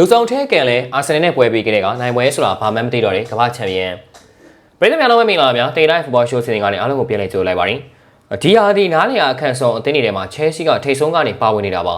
လူဆောင်ထဲကန်လဲအာဆင်နယ်နဲ့ပွဲပြီးကြတဲ့ကနိုင်ပွဲဆိုတာဘာမှမသိတော့တဲ့ကမ္ဘာချန်ပီယံပြည်သူများလုံးမင်္ဂလာပါဗျာတေးတိုင်းဖူဘောရှိုးစီစဉ်ကနေအားလုံးကိုပြန်လည်ကြိုလိုက်ပါရင်ဒီဟာဒီနားလည်အခန့်ဆုံးအသင်းတွေထဲမှာချဲဆီကထိတ်ဆုံးကနေပါဝင်နေတာပါ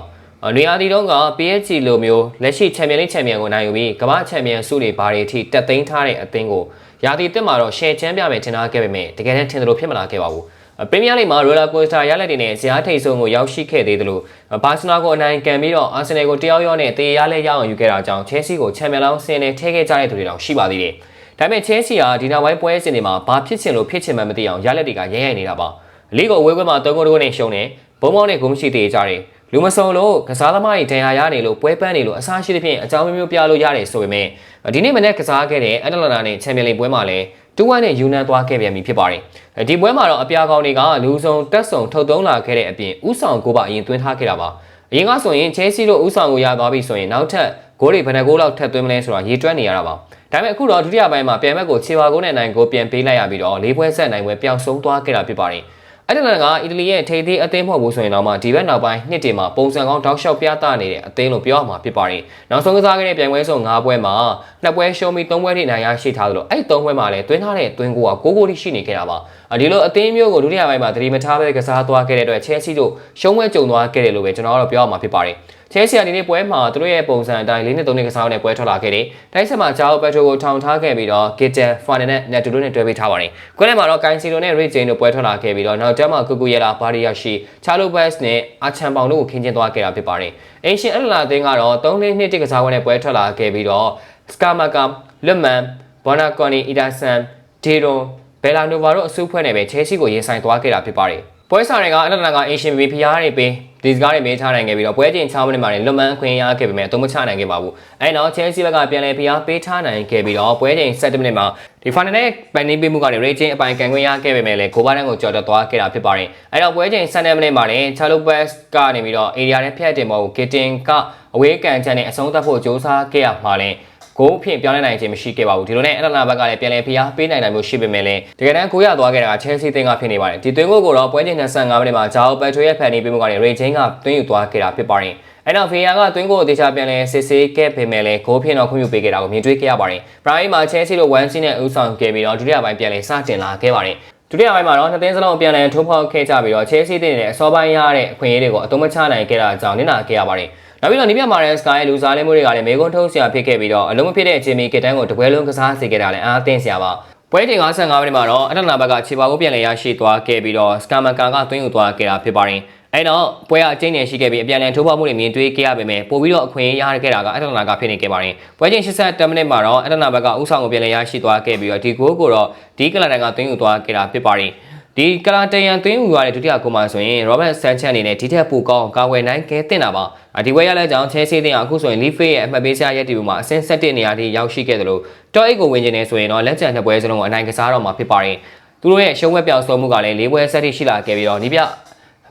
နေရာဒီတော့က PSG လိုမျိုးလက်ရှိချန်ပီယံလိချန်ပီယံကိုနိုင်ယူပြီးကမ္ဘာချန်ပီယံဆုတွေဘာတွေအထိတက်သိမ်းထားတဲ့အသင်းကိုရာသီတက်မှာတော့ရှယ်ချမ်းပြမယ်ထင်ထားခဲ့ပေမဲ့တကယ်တမ်းထင်သလိုဖြစ်မလာခဲ့ပါဘူး ပရီးမီးယားလိမှာရိုလာကိုစတာရလက်တွေနဲ့ဇာတ်ထိတ်ဆုံးကိုရောက်ရှိခဲ့သေးတယ်လို့ဘာစီလိုနာကိုအနိုင်ကန်ပြီးတော့အာဆင်နယ်ကိုတယောက်ယောက်နဲ့တေးရလဲရအောင်ယူခဲ့တာကြောင့်ချဲဆီကိုချန်ပီယံလောင်းဆင်းနဲ့ထဲခဲ့ကြတဲ့သူတွေတောင်ရှိပါသေးတယ်။ဒါပေမဲ့ချဲဆီကဒီနောက်ပိုင်းပွဲစဉ်တွေမှာဘာဖြစ်ချင်လို့ဖြစ်ချင်မှမသိအောင်ရလက်တွေကရဲရဲနေတာပါ။လီကိုအဝေးကွင်းမှာ၃ဂိုးတိုးနဲ့ရှုံးတယ်။ဘုံမောင်းနဲ့ဂုံးမရှိသေးကြတယ်။လူမစုံလို့ကစားသမားတွေဒဏ်ရာရနေလို့ပွဲပန်းနေလို့အစားရှိသဖြင့်အကြောင်းမျိုးမျိုးပြလို့ရတယ်ဆိုပေမဲ့ဒီနေ့မနေ့ကစားခဲ့တဲ့အက်တလန်တာနဲ့ချန်ပီယံလိပွဲမှာလည်း တူဝမ်နဲ့ယူနန်သွားခဲ့ပြန်ပြီဖြစ်ပါတယ်။ဒီပွဲမှာတော့အပြာကောင်တွေကလူဆောင်တက်ဆောင်ထုတ်သုံးလာခဲ့တဲ့အပြင်ဥဆောင်ကိုပါအရင်သွင်းထားခဲ့တာပါ။အရင်ကဆိုရင်ချဲဆီတို့ဥဆောင်ကိုရသွားပြီဆိုရင်နောက်ထပ်ဂိုးတွေဘယ်နှဂိုးလောက်ထပ်သွင်းမလဲဆိုတာရေတွက်နေရတာပါ။ဒါပေမဲ့အခုတော့ဒုတိယပိုင်းမှာပြန်ဘက်ကိုခြေပါကုန်းနဲ့နိုင်ကိုပြန်ပေးလိုက်ရပြီးတော့လေးပွဲဆက်နိုင်ပွဲပျောက်ဆုံးသွားခဲ့တာဖြစ်ပါတယ်။ အဲ့ဒီကတော့အီတလီရဲ့ထိပ်သီးအသင်းမဟုတ်ဘူးဆိုရင်တော့မှဒီဘက်နောက်ပိုင်းနှစ်တင်မှာပုံစံကောင်းတောက်လျှောက်ပြသနေတဲ့အသင်းလို့ပြောရမှာဖြစ်ပါတယ်။နောက်ဆုံးကစားခဲ့တဲ့ပြိုင်ပွဲဆုံး၅ပွဲမှာနှစ်ပွဲရှုံးပြီး၃ပွဲထိနိုင်ရရှိထားသလိုအဲ့ဒီ၃ပွဲမှာလည်းတွင်းထားတဲ့တွင်းကိုက9ဂိုးထိရှိနေခဲ့တာပါ။ဒီလိုအသင်းမျိုးကိုဒုတိယပိုင်းမှာသတိမထားဘဲကစားသွားခဲ့တဲ့အတွက်ချဲဆီတို့ရှုံးပွဲကြုံသွားခဲ့တယ်လို့ပဲကျွန်တော်ကတော့ပြောရမှာဖြစ်ပါတယ်။ ချဲဆီကဒီနေ့ပွဲမှာသူတို့ရဲ့ပုံစံအတိုင်း၄နှစ်၃နှစ်ကစားတဲ့ပွဲထွက်လာခဲ့တယ်။တိုက်ဆက်မှာဂျာအိုပက်ထရိုကိုထောင်ထားခဲ့ပြီးတော့ဂစ်တန်ဖာနန်နဲ့နယ်တူတို့နဲ့တွဲပေးထားပါတယ်။ကွင်းထဲမှာတော့ကိုင်စီလိုနဲ့ရိတ်ဂျိန်တို့ပွဲထွက်လာခဲ့ပြီးတော့နောက်ကျမှကူကူရဲလာဘာရီယာရှိချာလိုဘတ်စ်နဲ့အာချန်ပေါင်တို့ကိုခင်းကျင်းသွားခဲ့တာဖြစ်ပါတယ်။အင်ရှင်အလလာသင်းကတော့၃နှစ်နှစ်တကစားပွဲနဲ့ပွဲထွက်လာခဲ့ပြီးတော့စကာမာကာလွတ်မန်ဘောနာကွန်နီအီဒါဆန်ဒေရွန်ဘယ်လာနိုဗာတို့အစုဖွဲ့နဲ့ပဲချဲဆီကိုရင်ဆိုင်သွားခဲ့တာဖြစ်ပါတယ်။ပွဲစားတွေကအလလာကအင်ရှင်ဘီဖျားတွေပေး ဒီစကားတွေမေးထားနိုင်ခဲ့ပြီးတော့ပွဲချိန်6မိနစ်မှာလည်းလွတ်မှန်းခွင့်ရခဲ့ပေမဲ့အသုံးမချနိုင်ခဲ့ပါဘူး။အဲနောက်ချဲဆီဘက်ကပြန်လည်ဖျားပေးထားနိုင်ခဲ့ပြီးတော့ပွဲချိန်7မိနစ်မှာဒီ final နဲ့ပန်နေပေးမှုကနေ rating အပိုင်းကန်ခွင့်ရခဲ့ပေမဲ့လည်းကိုဘာတန်းကိုကြော်တက်သွားခဲ့တာဖြစ်ပါတယ်။အဲတော့ပွဲချိန်7မိနစ်မှာလည်း Charlo Pass ကနေပြီးတော့ area နဲ့ဖျက်တင်ပေါ်ကို Kitten ကအဝေးကန်ချန်နဲ့အဆုံးသတ်ဖို့စ조사ခဲ့ရမှာလည်း ဂိုးဖြင့်ပြောင်းလဲနိုင်ခြင်းမရှိခဲ့ပါဘူးဒီလိုနဲ့အတနာဘက်ကလည်းပြန်လည်ဖိအားပေးနိုင်နိုင်မှုရှိပေမဲ့လည်းတကယ်တမ်းကိုရသွားခဲ့တာကချဲဆီတင်ကဖြစ်နေပါတယ်ဒီသွင်းကိုကတော့ပွဲချိန်25မိနစ်မှာဂျာအိုပက်ထရိုရဲ့ဖန်နီပေးမှုကနေရေချင်းကသွင်းယူသွားခဲ့တာဖြစ်ပါတယ်အဲ့တော့ဖီယာကသွင်းကိုတေချာပြန်လဲစစ်ဆေးခဲ့ပေမဲ့လည်းဂိုးဖြင့်တော့ခွင့်ပြုပေးခဲ့တာကိုမြင်တွေ့ခဲ့ရပါတယ်ပရိုင်မှာချဲဆီတို့1စီနဲ့ဦးဆောင်ခဲ့ပြီးတော့ဒုတိယပိုင်းပြန်လဲစတင်လာခဲ့ပါတယ်ဒုတိယပိုင်းမှာတော့နှစ်သင်းစလုံးပြန်လည်ထိုးဖောက်ခဲ့ကြပြီးတော့ချဲဆီတင်တဲ့အစောပိုင်းရတဲ့အခွင့်အရေးတွေကိုအသုံးမချနိုင်ခဲ့တာကြောင့်နင်နာခဲ့ရပါတယ် နောက်ပြီးတော့နိပြမာရန်စကိုင်းလူစားလေးမျိုးတွေကလည်းမေကွန်းထုံးဆရာဖြစ်ခဲ့ပြီးတော့အလုံးမဖြစ်တဲ့ဂျင်မီကစ်တန်ကိုတပွဲလုံးကစားစေခဲ့တာလည်းအားသင့်ဆရာပါပွဲချိန်55မိနစ်မှာတော့အတ္တနာဘက်ကခြေပါကိုပြန်လည်ရရှိသွားခဲ့ပြီးတော့စကာမကာကသွင်းယူသွားခဲ့တာဖြစ်ပါတယ်အဲ့တော့ပွဲကအကျဉ်းနယ်ရှိခဲ့ပြီးအပြန်အလှန်ထိုးဖောက်မှုတွေမြင်တွေ့ခဲ့ရပေမဲ့ပို့ပြီးတော့အခွင့်အရေးရခဲ့တာကအတ္တနာကဖြစ်နေခဲ့ပါတယ်ပွဲချိန်87မိနစ်မှာတော့အတ္တနာဘက်ကဥဆောင်ကိုပြန်လည်ရရှိသွားခဲ့ပြီးတော့ဒီဂိုးကိုတော့ဒီကလန်တန်ကသွင်းယူသွားခဲ့တာဖြစ်ပါတယ် ဒီကလာတယန်သွင်းယူရတဲ့ဒုတိယကိုမှဆိုရင် Robert Sanchez အနေနဲ့ဒီထက်ပိုကောင်းကာဝယ်နိုင်ခဲ့တင်တာပါဒီဝဲရလဲကြောင့် Chelsea တင်အခုဆိုရင် Leaf ရဲ့အမှတ်ပေးစရာရက်တီမှာအဆင့်7နေရာထိရောက်ရှိခဲ့တယ်လို့တော့အိတ်ကိုဝင်ကျင်နေဆိုရင်တော့လက်ကျန်နှစ်ပွဲစလုံးကိုအနိုင်ကစားတော့မှာဖြစ်ပါတယ်သူတို့ရဲ့ရှုံးဝက်ပြောင်းဆုံးမှုကလည်း၄ပွဲဆက်ထိရှိလာခဲ့ပြီးတော့ဒီပြ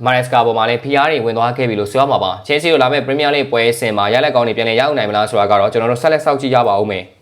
မာရက်စကာပေါ်မှာလည်း PR တွေဝင်သွားခဲ့ပြီလို့ဆိုရမှာပါ။ Chelsea တို့လာမဲ့ Premier League ပွဲစဉ်မှာရလက်ကောင်းတွေပြန်လည်ရောက်နိုင်မလားဆိုတာကတော့ကျွန်တော်တို့ဆက်လက်စောင့်ကြည့်ရပါဦးမယ်။